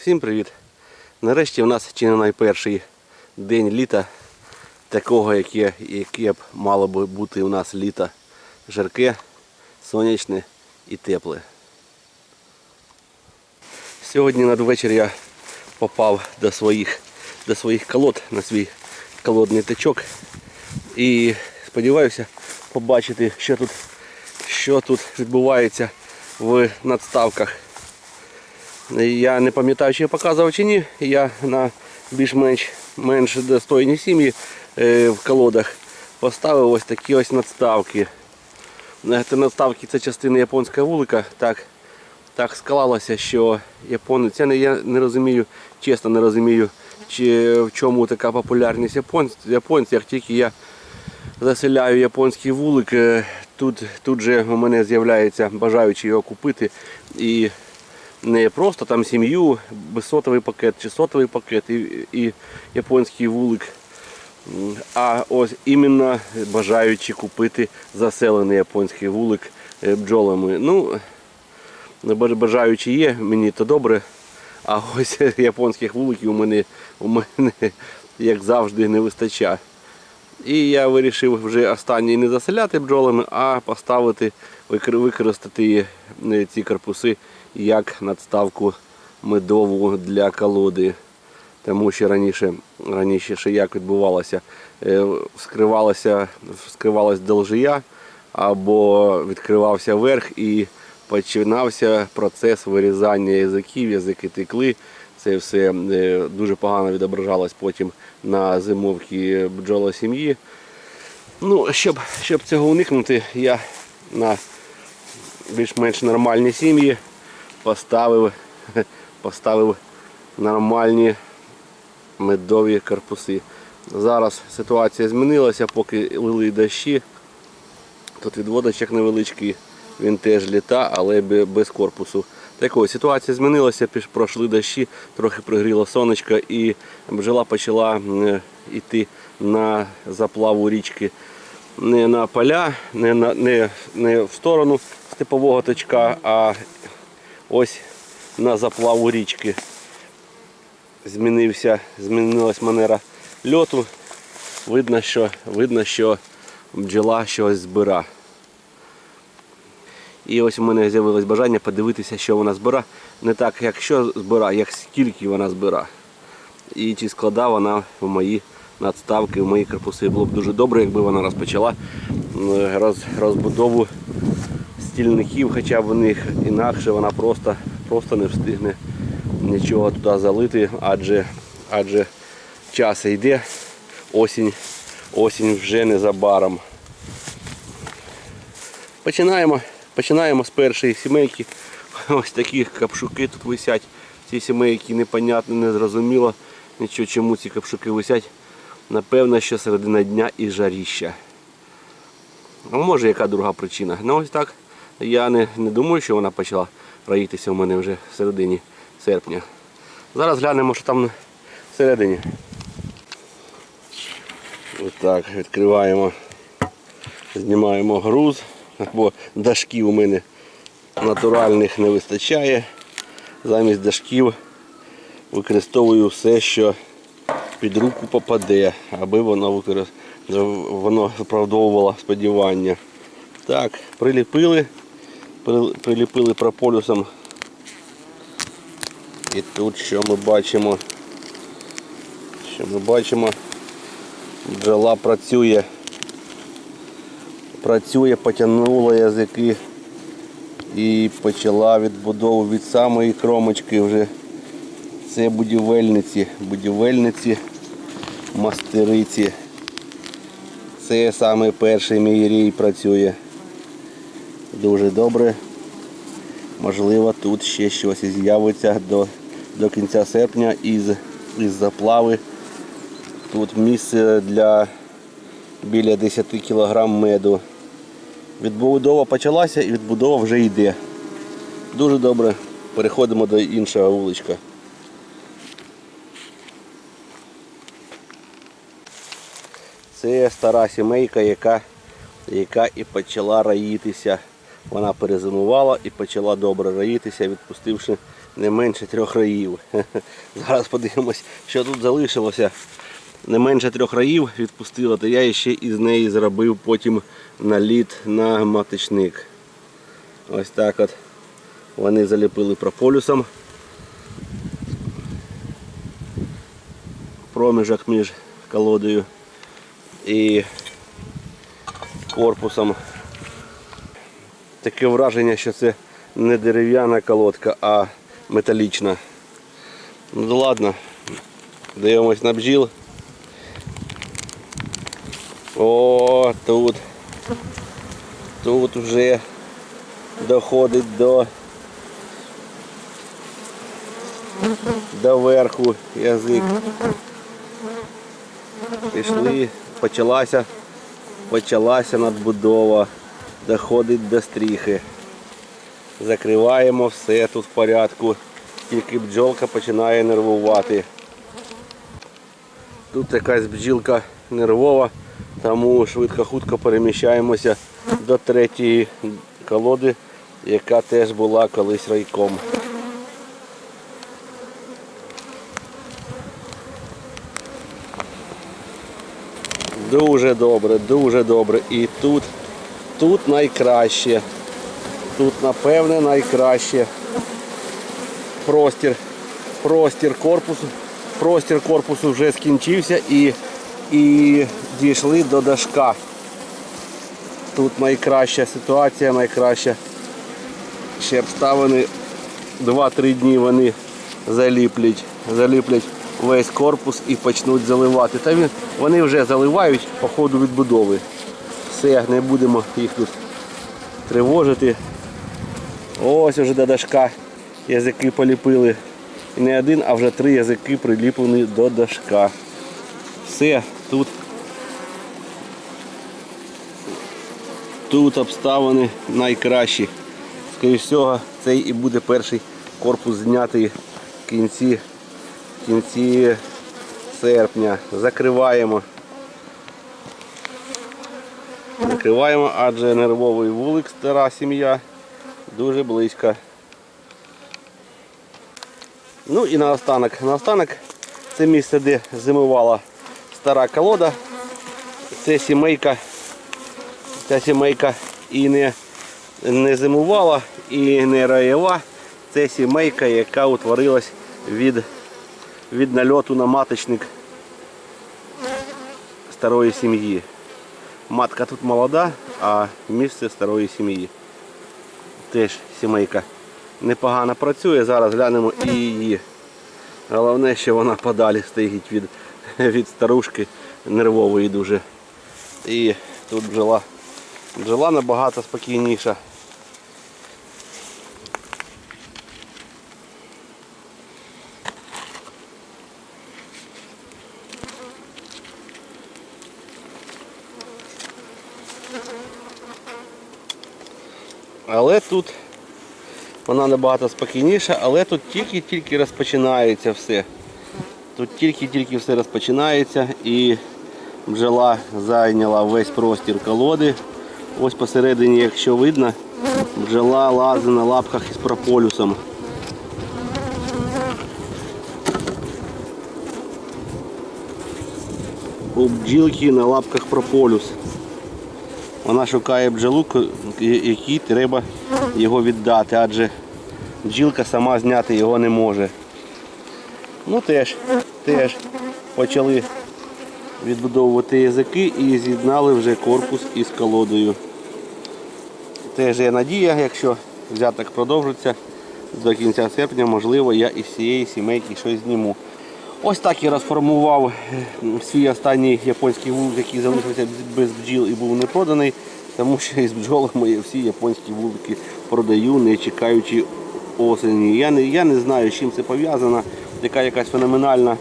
Всім привіт! Нарешті в нас чи не найперший день літа, такого, яке, яке б мало би бути у нас літо жарке, сонячне і тепле. Сьогодні надвечір я попав до своїх, до своїх колод на свій колодний течок і сподіваюся побачити, що тут, що тут відбувається в надставках. Я не пам'ятаю, чи я показував чи ні. Я на більш-менш менш достойні сім'ї е, в колодах поставив ось такі ось надставки. Е, Ті надставки це частина японського вулика. Так, так склалося, що японець, я не, я не розумію, чесно не розумію, чи в чому така популярність японців. японців. Як тільки я заселяю японський вулик, е, тут, тут же у мене з'являється бажаючи його купити. І не просто там сім'ю, безсотовий пакет чи сотовий пакет і, і японський вулик, а ось іменно бажаючи купити заселений японський вулик е, бджолами. Ну, бажаючи є, мені то добре. А ось японських вуликів у мене, у мене як завжди, не вистачає. І я вирішив вже останній не заселяти бджолами, а поставити, використати е, ці корпуси як надставку медову для колоди. Тому що раніше, раніше ще як відбувалося, Е, вскривалася, вскривалась должия або відкривався верх і починався процес вирізання язиків, язики текли. Це все е, дуже погано відображалось потім на зимовці бджолосім'ї. Ну, щоб, щоб цього уникнути, я на більш-менш нормальні сім'ї поставив, поставив нормальні медові корпуси. Зараз ситуація змінилася, поки лили дощі. Тут відводочок невеличкий, він теж літа, але без корпусу. Так ось, ситуація змінилася, пройшли дощі, трохи пригріло сонечко і бджола почала йти на заплаву річки не на поля, не, на, не, не в сторону степового точка, а ось на заплаву річки. Змінився, змінилась манера льоту. Видно, що, видно, що бджола щось збира. І ось у мене з'явилось бажання подивитися, що вона збира. Не так, як що збира, як скільки вона збира. І чи складає вона в мої надставки, в мої корпуси. Було б дуже добре, якби вона розпочала роз, розбудову стільників, хоча б в них інакше вона просто, просто не встигне нічого туди залити, адже, адже час йде, осінь, осінь вже незабаром. Починаємо, починаємо з першої сімейки. Ось такі капшуки тут висять. Ці сімейки непонятно, незрозуміло. Нічого, чому ці капшуки висять. Напевно, що середина дня і жаріща. А може яка друга причина. Ну ось так. Я не, не думаю, що вона почала роїтися у мене вже в середині серпня. Зараз глянемо, що там всередині. Ось так, відкриваємо, знімаємо груз, бо дашків у мене натуральних не вистачає. Замість дашків використовую все, що під руку попаде, аби воно використ... воно виправдовувало сподівання. Так, приліпили, приліпили прополюсом. І тут що ми бачимо? Що ми бачимо? Бджола працює. Працює, потягнула язики і почала відбудову від самої кромочки вже. Це будівельниці, будівельниці, мастериці. Це саме перший мій рій працює. Дуже добре. Можливо, тут ще щось з'явиться до, до кінця серпня із, із заплави. Тут місце для біля 10 кг меду. Відбудова почалася і відбудова вже йде. Дуже добре. Переходимо до іншого вуличка. Це стара сімейка, яка, яка і почала раїтися. Вона перезимувала і почала добре раїтися, відпустивши не менше трьох раїв. Зараз подивимось, що тут залишилося. Не менше трьох раїв відпустила, то я ще із неї зробив потім наліт на маточник. Ось так от вони заліпили прополюсом. Проміжок між колодою і корпусом. Таке враження, що це не дерев'яна колодка, а металічна. Ну ладно, дивимось на бджіл. О, тут. Тут вже доходить до до верху язик. Пішли, почалася, почалася надбудова, доходить до стріхи. Закриваємо все тут в порядку, тільки бджолка починає нервувати. Тут якась бджілка нервова, тому швидко-хутко переміщаємося до третьої колоди, яка теж була колись райком. Дуже добре, дуже добре. І тут, тут найкраще. Тут напевне найкраще. Простір, простір корпусу. Простір корпусу вже скінчився і, і дійшли до дашка. Тут найкраща ситуація, найкраща. Ще обставини 2-3 дні вони заліплять, заліплять весь корпус і почнуть заливати. Та він, вони вже заливають по ходу відбудови. Все, не будемо їх тут тривожити. Ось уже до дашка язики поліпили. І не один, а вже три язики приліплені до дашка. Все, тут, тут обставини найкращі. Скоріше всього, цей і буде перший корпус знятий в кінці, в кінці серпня. Закриваємо. Закриваємо, адже нервовий вулик, стара сім'я, дуже близько. Ну і наостанок. Наостанок це місце, де зимувала стара колода. Це сімейка. Ця сімейка і не, не зимувала, і не раєва. Це сімейка, яка утворилась від, від нальоту на маточник старої сім'ї. Матка тут молода, а місце старої сім'ї. Теж сімейка непогано працює. Зараз глянемо і її. Головне, що вона подалі стоїть від, від старушки нервової дуже. І тут бджола, бджола набагато спокійніша. Але тут вона набагато спокійніша, але тут тільки-тільки розпочинається все. Тут тільки-тільки все розпочинається і бджола зайняла весь простір колоди. Ось посередині, якщо видно, бджола лазить на лапках із прополюсом. У бджілки на лапках прополюс. Вона шукає бджолу, якій треба його віддати, адже бджілка сама зняти його не може. Ну теж, теж почали відбудовувати язики і з'єднали вже корпус із колодою. Теж є надія, якщо взяток продовжиться до кінця серпня, можливо, я із цієї сімейки щось зніму. Ось так я розформував е, свій останній японський вулик, який залишився без бджіл і був не проданий, тому що із бджолами я всі японські вулики продаю, не чекаючи осені. Я не, я не знаю, з чим це пов'язано. Така якась феноменальна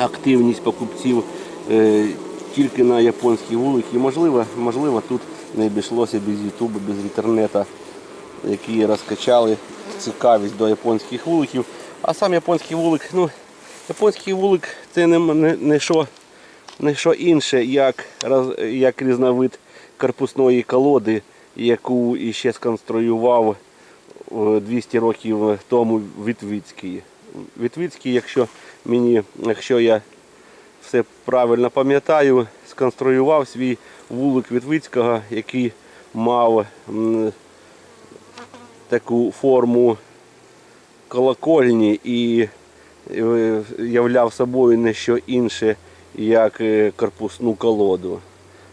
активність покупців е, тільки на японські вулики. Можливо, можливо, тут не обійшлося без Ютубу, без інтернету, які розкачали цікавість до японських вуликів. А сам японський вулик, ну, японський вулик це не, не, не, що, не що інше, як, як різновид корпусної колоди, яку іще сконструював е, 200 років тому Вітвицький. Вітвицький, якщо мені, якщо я все правильно пам'ятаю, сконструював свій вулик Вітвицького, який мав м, таку форму колокольні і е, являв собою не що інше, як е, корпусну колоду.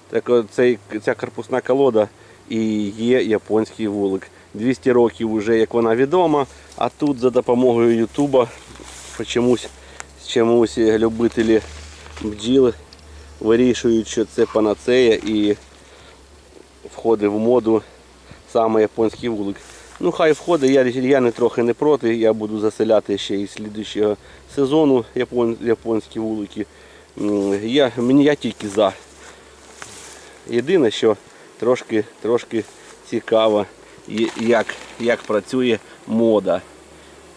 Так от цей, ця корпусна колода і є японський вулик. 200 років вже як вона відома, а тут за допомогою Ютуба чомусь, чомусь любителі бджіл вирішують, що це панацея і входить в моду саме японський вулик. Ну хай входить, я, я не трохи не проти, я буду заселяти ще і слідуючого сезону япон, японські вулики. Я, мені я тільки за. Єдине, що трошки, трошки цікаво, як, як працює мода.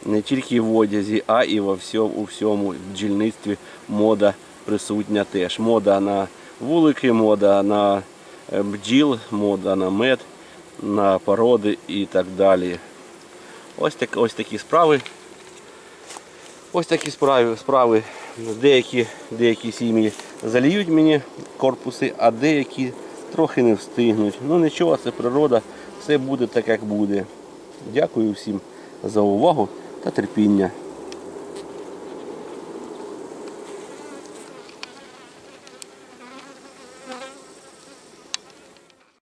Не тільки в одязі, а і во всьому, у всьому бджільництві мода присутня теж. Мода на вулики, мода на е, бджіл, мода на мед, на породи і так далі. Ось, так, ось такі справи. Ось такі справи. справи. Деякі, деякі сім'ї заліють мені корпуси, а деякі трохи не встигнуть. Ну нічого, це природа, все буде так, як буде. Дякую всім за увагу та терпіння.